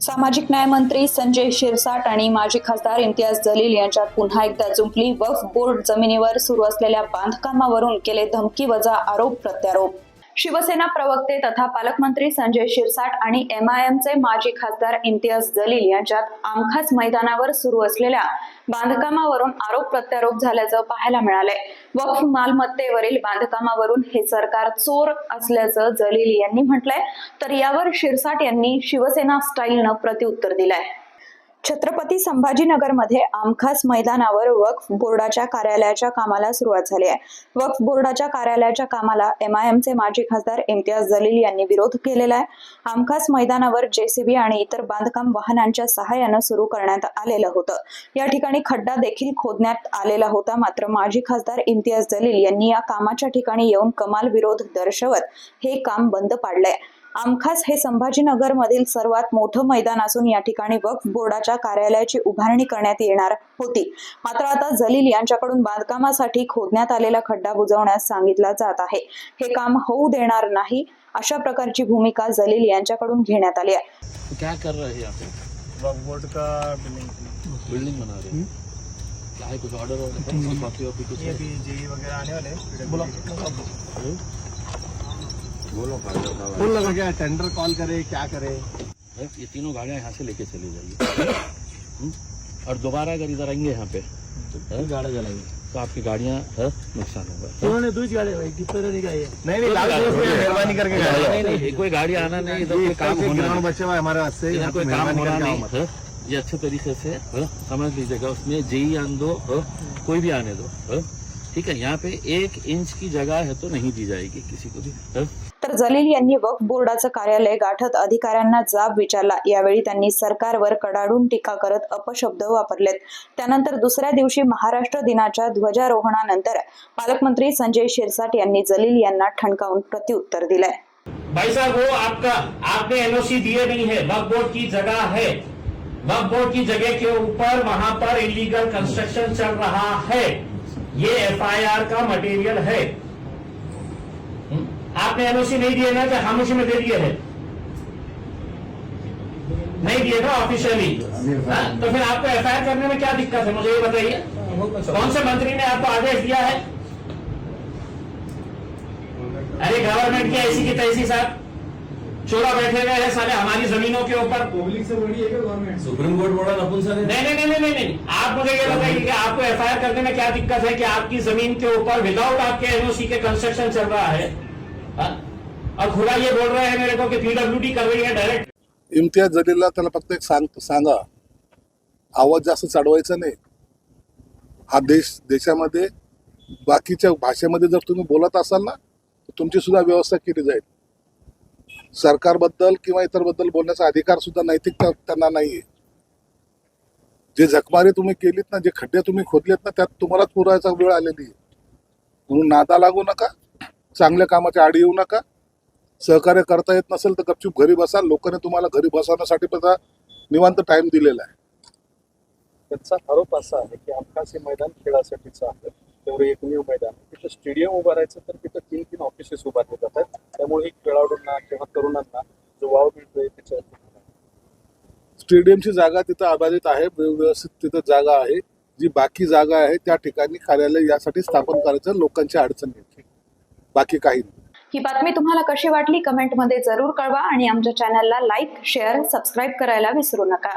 सामाजिक न्याय मंत्री संजय शिरसाट आणि माजी खासदार इम्तियाज जलील यांच्यात पुन्हा एकदा जुंपली वक्फ बोर्ड जमिनीवर सुरू असलेल्या बांधकामावरून केले धमकी वजा आरोप प्रत्यारोप. शिवसेना प्रवक्ते तथा पालकमंत्री संजय शिरसाट आणि एम आय एमचे माजी खासदार इम्तियाज जलील यांच्यात आमखास मैदानावर सुरू असलेल्या बांधकामावरून आरोप प्रत्यारोप झाल्याचं पाहायला मिळालंय. वक्फ मालमत्तेवरील बांधकामावरून हे सरकार चोर असल्याचं जलील यांनी म्हटलंय. तर यावर शिरसाट यांनी शिवसेना स्टाईलनं प्रत्युत्तर दिलंय. छत्रपती संभाजीनगरमध्ये आमखास मैदानावर वक्फ बोर्डाच्या कार्यालयाच्या कामाला सुरुवात झाली आहे. वक्फ बोर्डाच्या कार्यालयाच्या कामाला एमआयएमचे माजी खासदार इम्तियाज जलील यांनी विरोध केलेला आहे. आमखास मैदानावर जेसीबी आणि इतर बांधकाम वाहनांच्या सहाय्यानं सुरू करण्यात आलेलं होतं. या ठिकाणी खड्डा देखील खोदण्यात आलेला होता. मात्र माजी खासदार इम्तियाज जलील यांनी या कामाच्या ठिकाणी येऊन कमाल विरोध दर्शवत हे काम बंद पाडलंय. आमखास हे संभाजीनगर मधील सर्वात मोठं मैदान असून या ठिकाणी वक्फ बोर्डाच्या कार्यालयाची उभारणी करण्यात येणार होती. मात्र आता जलील यांच्याकडून बांधकामासाठी खोदण्यात आलेला खड्डा बुजवण्यास सांगितला जात आहे. हे काम होऊ देणार नाही अशा प्रकारची भूमिका जलील यांच्याकडून घेण्यात आली आहे. क्या कर रहे हैं यहाँ पे? वक्फ बोर्ड का बिल्डिंग बिल्डिंग बना रहे हैं। क्या कुछ ऑर्डर और कॉपी वॉपी कुछ ये? भी जेई वगैरह आने वाले बोलो? बोल लगा क्या टेंडर कॉल करे क्या करे? है? ये तीनों गाड़ियाँ यहाँ से लेके चली जाइए। हम्म? और दोबारा अगर इधर आएँगे यहाँ पे गाड़ी जलाएँगे तो आपकी गाड़ियाँ है, नुकसान होगा। उन्होंने दूसरी गाड़ी नहीं मेहरबानी करके नहीं, नहीं कोई गाड़ी आना नहीं इधर काम होना ग्राउंड हुआ है हमारे कोई काम होना नहीं ये अच्छे तरीके से समझ लीजिएगा उसमें जेई आने दो कोई भी आने दो है? ठीक है यहाँ पे एक इंच की जगह है तो नहीं दी जाएगी किसी को भी? तर जलील यांनी वक्फ बोर्डाचं कार्यालय गाठत अधिकाऱ्यांना जाब विचारला. यावेळी त्यांनी सरकारवर कडाडून टीका करत अपशब्द वापरलेत. त्यानंतर दुसऱ्या दिवशी महाराष्ट्र दिनाच्या ध्वजारोहणानंतर पालकमंत्री संजय शिरसाट यांनी जलील यांना ठणकावून प्रत्युत्तर दिलंय. भाई साहब वो आपका आपने एनओसी दिए नहीं है। वक्फ बोर्ड की जगह है। वक्फ बोर्ड की जगह के ऊपर वहां पर इलीगल कंस्ट्रक्शन चल रहा है। ये एफआईआर का मटेरियल है। हम्म? आपने एनओसी नहीं दिए ना कि खामोशी में दे दिए है? नहीं दिए ना ऑफिशियली तो फिर आपको एफआईआर करने में क्या दिक्कत है? मुझे ये बताइए। कौन से मंत्री ने आपको आदेश दिया है? अरे गवर्नमेंट की ऐसी की तैसी साहब। चोरा बैठे हुए हैं साले हमारी जमीनों के ऊपर। पब्लिक से बड़ी है क्या गवर्नमेंट सुप्रीम कोर्ट बोला नपुंसक है नहीं नहीं नहीं नहीं नहीं आप मुझे ये बताइए कि आपको एफआईआर करने में क्या दिक्कत है कि आपकी जमीन के ऊपर विदाउट आपके एनओसी के कंस्ट्रक्शन चल रहा है? हाँ? और खुला ये बोल रहे हैं मेरे को कि पीडब्ल्यूडी कर रही है डायरेक्ट इम्तियाज जलीलला त्याला फक्त एक सांग सांगा. आवाज जास्त चढवायचा नाही. हा देश देशामध्ये बाकीच्या भाषेमध्ये जर तुम्ही बोलत असाल ना तर तुमची सुद्धा व्यवस्था केली जाईल. सरकारबद्दल किंवा इतरबद्दल बोलण्याचा अधिकार सुद्धा नैतिकता त्यांना नाहीये. जे जखमारी तुम्ही केलीत ना जे खड्डे तुम्ही खोदलेत ना त्यात तुम्हालाच पुरायचा वेळ आलेली आहे. म्हणून नादा लागू नका चांगल्या कामाच्या आडी येऊ नका. सहकार्य करता येत नसेल तर गपचूप घरी बसा. लोकांनी तुम्हाला घरी बसवण्यासाठी पण निवांत टाइम दिलेला आहे. त्यांचा आरोप असा आहे की आमकास हे मैदान खेळासाठीचं आहे. तेवढं एकमेव मैदान तिथं स्टेडियम उभारायचं तर तिथं तीन तीन ऑफिसेस उभारले जातात. खेळाडूंना किंवा तरुणांना जो वाव मिळतोय त्याच्या स्टेडियमची जागा तिथं अबाधित आहे व्यवस्थित तिथं जागा आहे. जी बाकी जागा आहे त्या ठिकाणी कार्यालय यासाठी स्थापन करायचं लोकांची अडचण येते. बाकी काही ही बातमी तुम्हाला कशी वाटली कमेंटमध्ये जरूर कळवा आणि आमच्या चॅनलला लाईक शेअर सबस्क्राईब करायला विसरू नका.